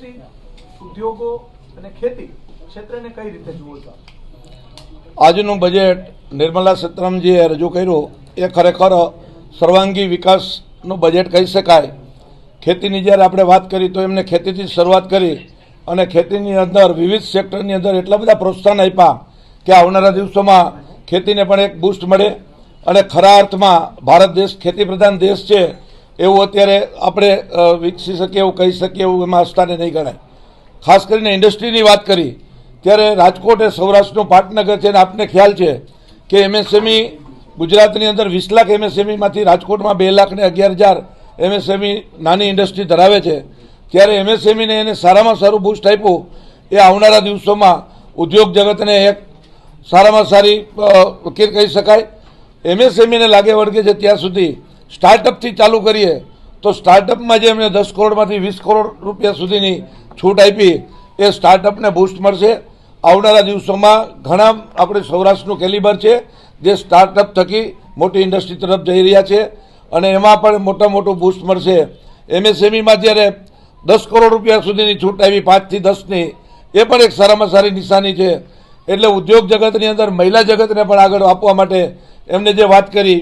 Industry, ઉદ્યોગો અને ખેતી ક્ષેત્રને કઈ રીતે જુઓ છો? આજનું બજેટ નિર્મલા સીતારામનજીએ રજૂ કર્યું, એ ખરેખર સર્વાંગી વિકાસનું બજેટ કહી શકાય. ખેતીની જ્યારે આપણે વાત કરી તો એમને ખેતીથી શરૂઆત કરી અને ખેતીની અંદર વિવિધ સેક્ટરની અંદર એટલા બધા પ્રોત્સાહન આપ્યા કે આવનારા દિવસોમાં ખેતીને પણ એક બૂસ્ટ મળે અને ખરા અર્થમાં ભારત દેશ ખેતી પ્રધાન દેશ છે. એવું અત્યારે આપણે વિકસી શકીએ એવું કહી શકીએ એવું એમાં આસ્થાને નહીં ગણાય. ખાસ કરીને ઇન્ડસ્ટ્રીની વાત કરી, ત્યારે રાજકોટ એ સૌરાષ્ટ્રનું પાટનગર છે અને આપને ખ્યાલ છે કે એમએસએમઈ ગુજરાતની અંદર વીસ લાખ એમએસએમઈમાંથી રાજકોટમાં બે લાખ ને અગિયાર હજાર એમએસએમઈ નાની ઇન્ડસ્ટ્રી ધરાવે છે. ત્યારે એમએસએમઈને એને સારામાં સારું બૂસ્ટ આપ્યું એ આવનારા દિવસોમાં ઉદ્યોગ જગતને એક સારામાં સારી વકીલ કહી શકાય. એમએસએમઈને લાગે વળગે છે ત્યાં સુધી સ્ટાર્ટઅપથી ચાલુ કરીએ, તો સ્ટાર્ટઅપમાં જે એમને દસ કરોડમાંથી વીસ કરોડ રૂપિયા સુધીની છૂટ આપી, એ સ્ટાર્ટઅપને બૂસ્ટ મળશે. આવનારા દિવસોમાં ઘણા આપણે સૌરાષ્ટ્રનું કેલિબર છે, જે સ્ટાર્ટઅપ થકી મોટી ઇન્ડસ્ટ્રી તરફ જઈ રહ્યા છે, અને એમાં પણ મોટા મોટું બૂસ્ટ મળશે. એમએસએમઈમાં જ્યારે દસ કરોડ રૂપિયા સુધીની છૂટ આવી પાંચથી દસની, એ પણ એક સારામાં સારી નિશાની છે. એટલે ઉદ્યોગ જગતની અંદર મહિલા જગતને પણ આગળ આપવા માટે એમને જે વાત કરી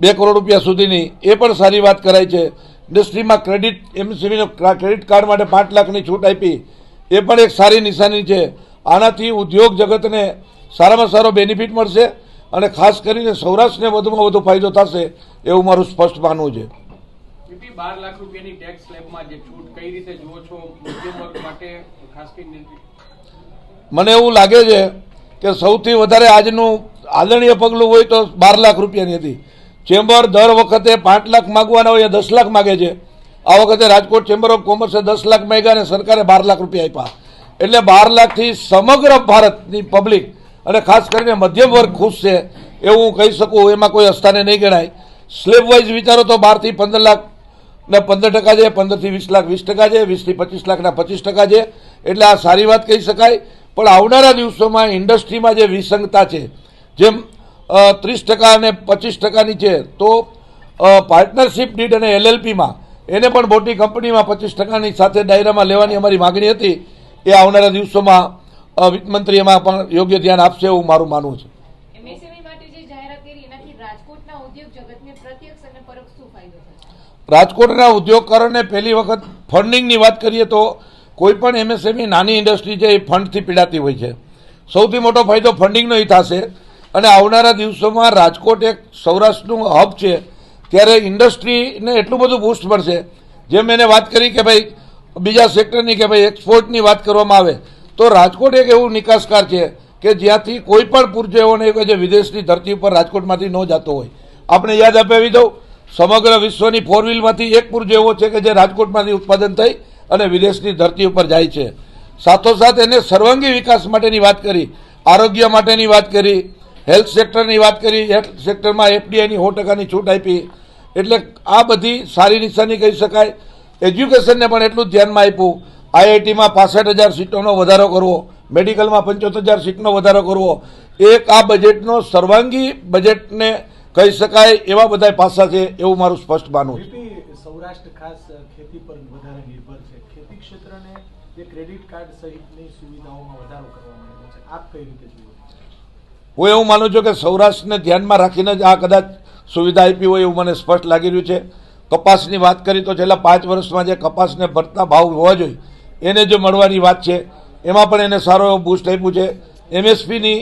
બે કરોડ રૂપિયા સુધીની એ પણ સારી વાત કરાઈ છે. ઇન્ડસ્ટ્રીમાં ક્રેડિટ એમસીબીનો ક્રેડિટ કાર્ડ માટે પાંચ લાખની છૂટ આપી એ પણ એક સારી નિશાની છે. આનાથી ઉદ્યોગ જગતને સારામાં સારો બેનિફિટ મળશે અને ખાસ કરીને સૌરાષ્ટ્રને વધુમાં વધુ ફાયદો થશે એવું મારું સ્પષ્ટ માનવું છે. મને એવું લાગે છે કે સૌથી વધારે આજનું આદરણીય પગલું હોય તો બાર લાખ રૂપિયાની હતી. ચેમ્બર દર વખતે પાંચ લાખ માગવાના હોય દસ લાખ માગે છે. આ વખતે રાજકોટ ચેમ્બર ઓફ કોમર્સે દસ લાખ માગ્યા અને સરકારે બાર લાખ રૂપિયા આપ્યા. એટલે બાર લાખથી સમગ્ર ભારતની પબ્લિક અને ખાસ કરીને મધ્યમ વર્ગ ખુશ છે એવું હું કહી શકું, એમાં કોઈ અસ્થાને નહીં ગણાય. સ્લેબ વાઇઝ વિચારો તો બારથી પંદર લાખ ને પંદર ટકા છે, પંદરથી વીસ લાખ વીસ ટકા છે, વીસથી પચીસ લાખના પચીસ ટકા છે. એટલે આ સારી વાત કહી શકાય. પણ આવનારા દિવસોમાં ઇન્ડસ્ટ્રીમાં જે વિસંગતા છે, જેમ ત્રીસ ટકા અને પચીસ ટકાની છે તો પાર્ટનરશિપ ડીડ અને એલએલપીમાં એને પણ મોટી કંપનીમાં પચીસ ટકાની સાથે ડાયરામાં લેવાની અમારી માગણી હતી. એ આવનારા દિવસોમાં વિત્તમંત્રી એમાં પણ યોગ્ય ધ્યાન આપશે એવું મારું માનવું છે. એનાથી રાજકોટના ઉદ્યોગકારોને પહેલી વખત ફંડિંગની વાત કરીએ તો કોઈ પણ એમએસએમઈ નાની ઇન્ડસ્ટ્રી છે એ ફંડથી પીડાતી હોય છે. સૌથી મોટો ફાયદો ફંડિંગનો એ થશે. અને આવનારા દિવસોમાં રાજકોટ એક સૌરાષ્ટ્રનું હબ છે, ત્યારે ઇન્ડસ્ટ્રીને એટલું બધું બૂસ્ટ મળશે. જેમ એને વાત કરી કે ભાઈ, બીજા સેક્ટરની કે ભાઈ એક્સપોર્ટની વાત કરવામાં આવે, તો રાજકોટ એક એવું નિકાસકાર છે કે જ્યાંથી કોઈ પણ પુરજો એવો નહીં કે જે વિદેશની ધરતી ઉપર રાજકોટમાંથી ન જતો હોય. આપણે યાદ અપાવી દઉં, સમગ્ર વિશ્વની ફોર વ્હીલમાંથી એક પુરજો એવો છે કે જે રાજકોટમાંથી ઉત્પાદન થઈ અને વિદેશની ધરતી ઉપર જાય છે. સાથોસાથ એને સર્વાંગી વિકાસ માટેની વાત કરી, આરોગ્ય માટેની વાત કરી હેલ્થ સેક્ટરની વાત કરી, હેલ્થ સેક્ટરમાં એફડીઆઈની સો ટકાની છૂટ આપી. એટલે આ બધી સારી નિશાની કહી શકાય. એજ્યુકેશનને પણ એટલું જ ધ્યાનમાં આપ્યું. આઈઆઈટીમાં પાસઠ હજાર સીટોનો વધારો કરવો, મેડિકલમાં પંચોતેર હજાર સીટનો વધારો કરવો. એક આ બજેટનો સર્વાંગી બજેટને કહી શકાય એવા બધા પાસા છે એવું મારું સ્પષ્ટ માનવું છે. સૌરાષ્ટ્ર ખાસ ખેતી પર વધારે નિર્ભર છે. ખેતી ક્ષેત્રને ક્રેડિટ કાર્ડ સહિતની સુવિધાઓમાં વધારો કરવામાં આવ્યો છે. આપ કઈ રીતે જુઓ? હું એવું માનું છું કે સૌરાષ્ટ્રને ધ્યાનમાં રાખીને જ આ કદાચ સુવિધા આપી હોય એવું મને સ્પષ્ટ લાગી રહ્યું છે. કપાસની વાત કરી તો છેલ્લા પાંચ વર્ષમાં જે કપાસને ભરતા ભાવ હોવા જોઈએ, એને જે મળવાની વાત છે. એમાં પણ એને સારો એવો બૂસ્ટ આપ્યું છે. એમએસપીની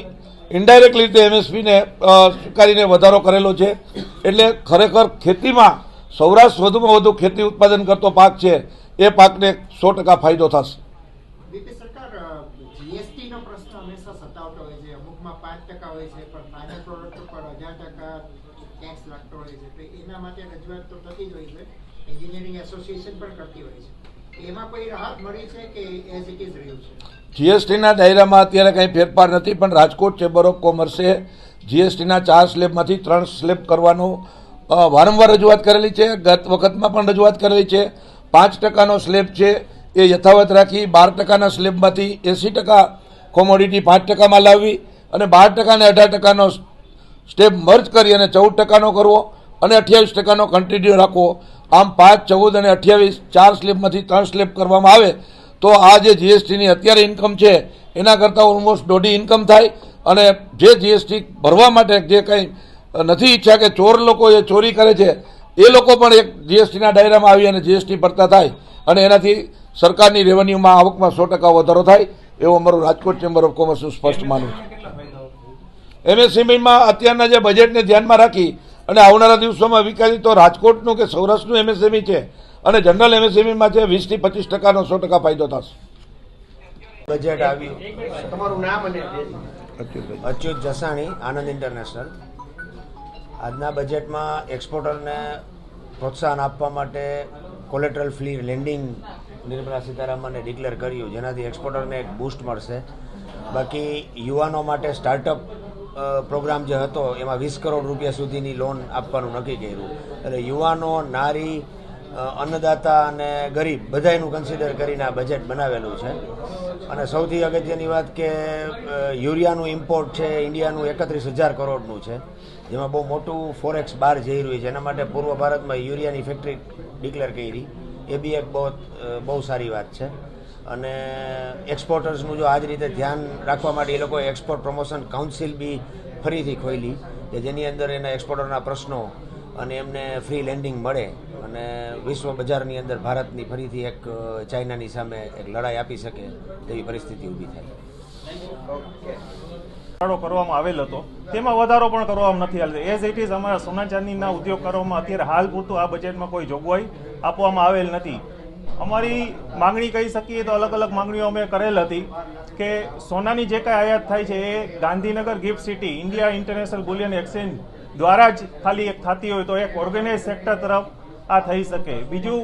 ઇનડાયરેક્ટ રીતે એમએસપીને સ્વીકારીને વધારો કરેલો છે. એટલે ખરેખર ખેતીમાં સૌરાષ્ટ્ર વધુમાં વધુ ખેતી ઉત્પાદન કરતો પાક છે, એ પાકને સો ટકા ફાયદો થશે. રીતે નો પ્રશ્ન હંમેશા સતાવતો હોય છે. અમુકમાં પાંચ ટકા હોય છે, પણ ફાઇનલ પ્રોડક્ટ ઉપર હજાર ટકા ટેક્સ લાગતો હોય છે. તો એના માટે રજૂઆત તો થતી જ હોય છે. એન્જિનિયરિંગ એસોસિએશન પણ કરતી હોય છે. એમાં કોઈ રાહત મળી છે કે એઝ ઇટ ઇઝ રહ્યું છે? જીએસટીના દાયરામાં અત્યારે કંઈ ફેરફાર નથી, પણ રાજકોટ ચેમ્બર ઓફ કોમર્સે જીએસટીના ચાર સ્લેબમાંથી ત્રણ સ્લેબ કરવાનું વારંવાર રજૂઆત કરેલી છે. ગત વખતમાં પણ રજૂઆત કરેલી છે. પાંચ ટકાનો સ્લેબ છે એ યથાવત રાખી બાર ટકાના સ્લેબમાંથી એંસી ટકા કોમોડિટી પાંચ ટકામાં લાવવી અને બાર ટકા અને અઢાર ટકાનો સ્ટેપ મર્જ કરી અને ચૌદ ટકાનો કરવો અને અઠ્યાવીસ ટકાનો કન્ટિન્યુ રાખવો. આમ પાંચ, ચૌદ અને અઠ્યાવીસ ચાર સ્લેબમાંથી ત્રણ સ્લેબ કરવામાં આવે તો આ જે જીએસટીની અત્યારે ઇન્કમ છે, એના કરતાં ઓલમોસ્ટ દોઢી ઇન્કમ થાય અને જે જીએસટી ભરવા માટે જે કંઈ નથી ઈચ્છા કે ચોર લોકો એ ચોરી કરે છે, એ લોકો પણ એક જીએસટીના દાયરામાં આવી અને જીએસટી ભરતા થાય અને એનાથી સરકારની રેવન્યુમાં આવકમાં સો ટકા વધારો થાય. એવું અમારું રાજકોટ ચેમ્બર ઓફ કોમર્સનું સ્પષ્ટ માનવું છે. એમએસએમઈમાં અત્યારના જે બજેટને ધ્યાનમાં રાખી અને આવનારા દિવસોમાં વિકાસિત તો રાજકોટનું કે સૌરાષ્ટ્રનું એમએસએમઈ છે અને જનરલ એમએસએમઈમાં છે વીસથી પચીસ ટકાનો સો ટકા ફાયદો થશે. બજેટ આવ્યું. તમારું નામ અને અચ્યુત જસાણી આનંદ ઇન્ટરનેશનલ આજના બજેટમાં એક્સપોર્ટરને પ્રોત્સાહન આપવા માટે કોલેટરલ ફ્રી લેન્ડિંગ નિર્મલા સીતારામને ડિક્લેર કર્યું. જેનાથી એક્સપોર્ટરને એક બૂસ્ટ મળશે. બાકી યુવાનો માટે સ્ટાર્ટઅપ પ્રોગ્રામ જે હતો, એમાં વીસ કરોડ રૂપિયા સુધીની લોન આપવાનું નક્કી કર્યું. એટલે યુવાનો, નારી અન્નદાતા અને ગરીબ બધાયનું કન્સિડર કરીને આ બજેટ બનાવેલું છે. અને સૌથી અગત્યની વાત કે યુરિયાનું ઇમ્પોર્ટ છે, ઇન્ડિયાનું એકત્રીસ હજાર કરોડનું છે. જેમાં બહુ મોટું ફોરેક્સ બહાર જઈ રહ્યું છે. એના માટે પૂર્વ ભારતમાં યુરિયાની ફેક્ટરી ડિક્લેર કરી. એ બી એક બહુ બહુ સારી વાત છે. અને એક્સપોર્ટર્સનું જો આ જ રીતે ધ્યાન રાખવા માટે એ લોકોએ એક્સપોર્ટ પ્રમોશન કાઉન્સિલ બી ફરીથી ખોલી કે જેની અંદર એના એક્સપોર્ટરના પ્રશ્નો અને એમને ફ્રી લેન્ડિંગ મળે અને વિશ્વ બજારની અંદર ભારતની ફરીથી એક ચાઇનાની સામે એક લડાઈ આપી શકે તેવી પરિસ્થિતિ ઊભી થાય. ઘટાડો કરવામાં આવેલ હતો. તેમાં વધારો પણ કરવામાં નથી આવેલ. એઝ ઇટ ઇઝ અમારા સોના ચાંદીના ઉદ્યોગકારોમાં અત્યારે હાલ પૂરતું આ બજેટમાં કોઈ જોગવાઈ આપવામાં આવેલ નથી. અમારી માંગણી કહી શકીએ તો અલગ અલગ માંગણીઓ અમે કરેલ હતી કે સોનાની જે કાંઈ આયાત થાય છે એ Gandhinagar gift city, India international bullion exchange દ્વારા જ ખાલી એક થતી હોય તો એક ઓર્ગેનાઇઝ સેક્ટર તરફ આ થઈ શકે. બીજું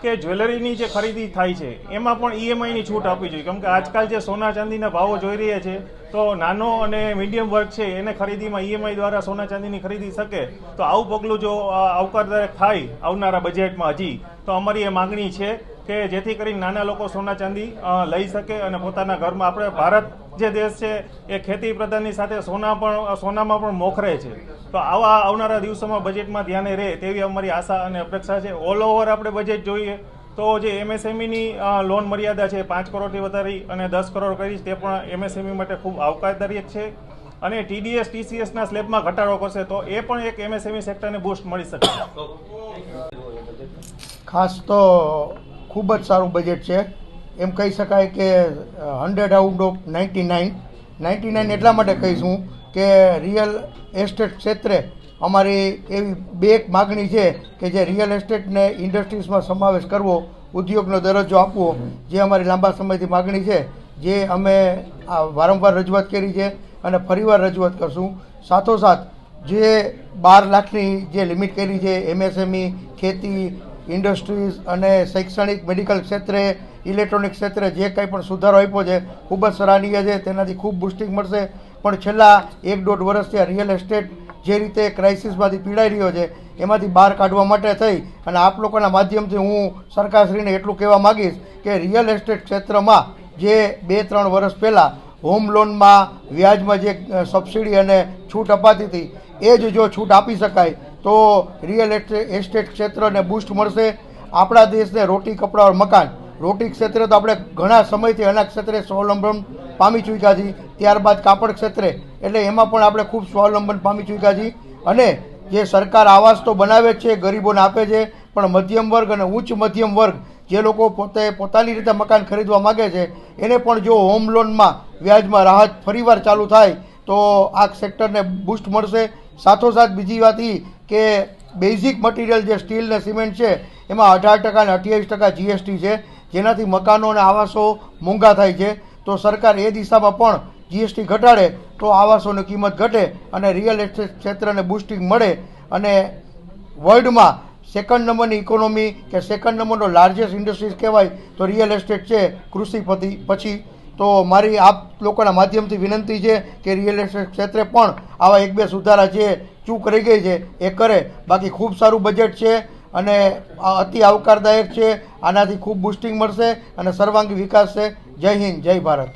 કે જ્વેલરીની જે ખરીદી થાય છે, એમાં પણ ઈએમઆઈની છૂટ આપવી જોઈએ. કેમ કે આજકાલ જે સોના ચાંદીના ભાવો જોઈ રહ્યા છે, તો નાનો અને મીડિયમ વર્ગ છે, એને ખરીદીમાં ઈએમઆઈ દ્વારા સોના ચાંદીની ખરીદી શકે, તો આવું પગલું જો આવકારદાયક થાય આવનારા બજેટમાં હજી, તો અમારી એ માંગણી છે કે જેથી કરીને નાના લોકો સોના ચાંદી લઈ શકે અને પોતાના ઘરમાં આપણે ભારત જે દેશ છે, એ ખેતી પ્રધાનની સાથે સોના પણ સોનામાં પણ મોખરે છે. તો આવા આવનારા દિવસોમાં બજેટમાં ધ્યાને રહે તેવી અમારી આશા અને અપેક્ષા છે. ઓલ ઓવર આપણે બજેટ જોઈએ તો જે એમએસએમઈની લોન મર્યાદા છે, પાંચ કરોડથી વધારી અને દસ કરોડ કરી તે પણ એમએસએમઈ માટે ખૂબ આવકારદાયક છે. અને ટીડીએસ, ટીસીએસના સ્લેબમાં ઘટાડો કરશે તો એ પણ એક એમએસએમઈ સેક્ટરને બૂસ્ટ મળી શકે. ખાસ તો ખૂબ જ સારું બજેટ છે. એમ કહી શકાય કે hundred out of ninety nine ninety nine એટલા માટે કહીશું કે રિયલ એસ્ટેટ ક્ષેત્રે અમારી એવી બે એક માગણી છે કે જે રિયલ એસ્ટેટને ઇન્ડસ્ટ્રીઝમાં સમાવેશ કરવો, ઉદ્યોગનો દરજ્જો આપવો, જે અમારી લાંબા સમયથી માગણી છે, જે અમે આ વારંવાર રજૂઆત કરી છે અને ફરીવાર રજૂઆત કરશું. સાથોસાથ જે બાર લાખની જે લિમિટ કરી છે એમએસએમઈ ખેતી ઇન્ડસ્ટ્રીઝ અને શૈક્ષણિક મેડિકલ ક્ષેત્રે ઇલેક્ટ્રોનિક ક્ષેત્રે જે કંઈ પણ સુધારો આપ્યો છે, ખૂબ જ સરાહનીય છે, તેનાથી ખૂબ બુસ્ટિંગ મળશે. પણ છેલ્લા એક દોઢ વર્ષથી આ રિયલ એસ્ટેટ જે રીતે ક્રાઇસિસમાંથી પીડાઈ રહ્યો છે, એમાંથી બહાર કાઢવા માટે થઈ. અને આપ લોકોના માધ્યમથી હું સરકારશ્રીને એટલું કહેવા માગીશ કે રિયલ એસ્ટેટ ક્ષેત્રમાં જે બે ત્રણ વર્ષ પહેલાં હોમ લોનમાં વ્યાજમાં જે સબસિડી અને છૂટ અપાતી હતી, એ જ જો છૂટ આપી શકાય, તો રિયલ એસ્ટે- એસ્ટેટ ક્ષેત્રને બૂસ્ટ મળશે. આપણા દેશને રોટી કપડાં મકાન રોટી ક્ષેત્રે તો આપણે ઘણા સમયથી એના ક્ષેત્રે સ્વાવલંબન પામી ચૂક્યા છીએ. ત્યારબાદ કાપડ ક્ષેત્રે, એટલે એમાં પણ આપણે ખૂબ સ્વાવલંબન પામી ચૂક્યા છીએ. અને જે સરકાર આવાસ તો બનાવે છે, ગરીબોને આપે છે, પણ મધ્યમ વર્ગ અને ઉચ્ચ મધ્યમ વર્ગ જે લોકો પોતે પોતાની રીતે મકાન ખરીદવા માગે છે, એને પણ જો હોમ લોનમાં વ્યાજમાં રાહત ફરીવાર ચાલુ થાય, તો આ સેક્ટરને બૂસ્ટ મળશે. સાથોસાથ બીજી વાત એ કે બેઝિક મટીરિયલ જે સ્ટીલ ને સિમેન્ટ છે, એમાં અઢાર ટકા અને અઠ્યાવીસ ટકા જીએસટી છે. જેનાથી મકાનો અને આવાસો મોંઘા થાય છે. તો સરકાર એ દિશામાં પણ જીએસટી ઘટાડે તો આવાસોની કિંમત ઘટે અને રિયલ એસ્ટેટ ક્ષેત્રને બુસ્ટિંગ મળે અને વર્લ્ડમાં સેકન્ડ નંબરની ઇકોનોમી કે સેકન્ડ નંબરનો લાર્જેસ્ટ ઇન્ડસ્ટ્રીઝ કહેવાય તો રિયલ એસ્ટેટ છે કૃષિપતિ પછી તો મારી આપ લોકોના માધ્યમથી વિનંતી છે કે રિયલ એસ્ટેટ ક્ષેત્રે પણ આવા એક બે સુધારા જે ચૂક રહી ગઈ છે, એ કરે. બાકી ખૂબ સારું બજેટ છે અને અતિ આવકારદાયક છે. આનાથી ખૂબ બુસ્ટિંગ મળશે અને સર્વાંગી વિકાસ છે. જય હિન્દ, જય ભારત.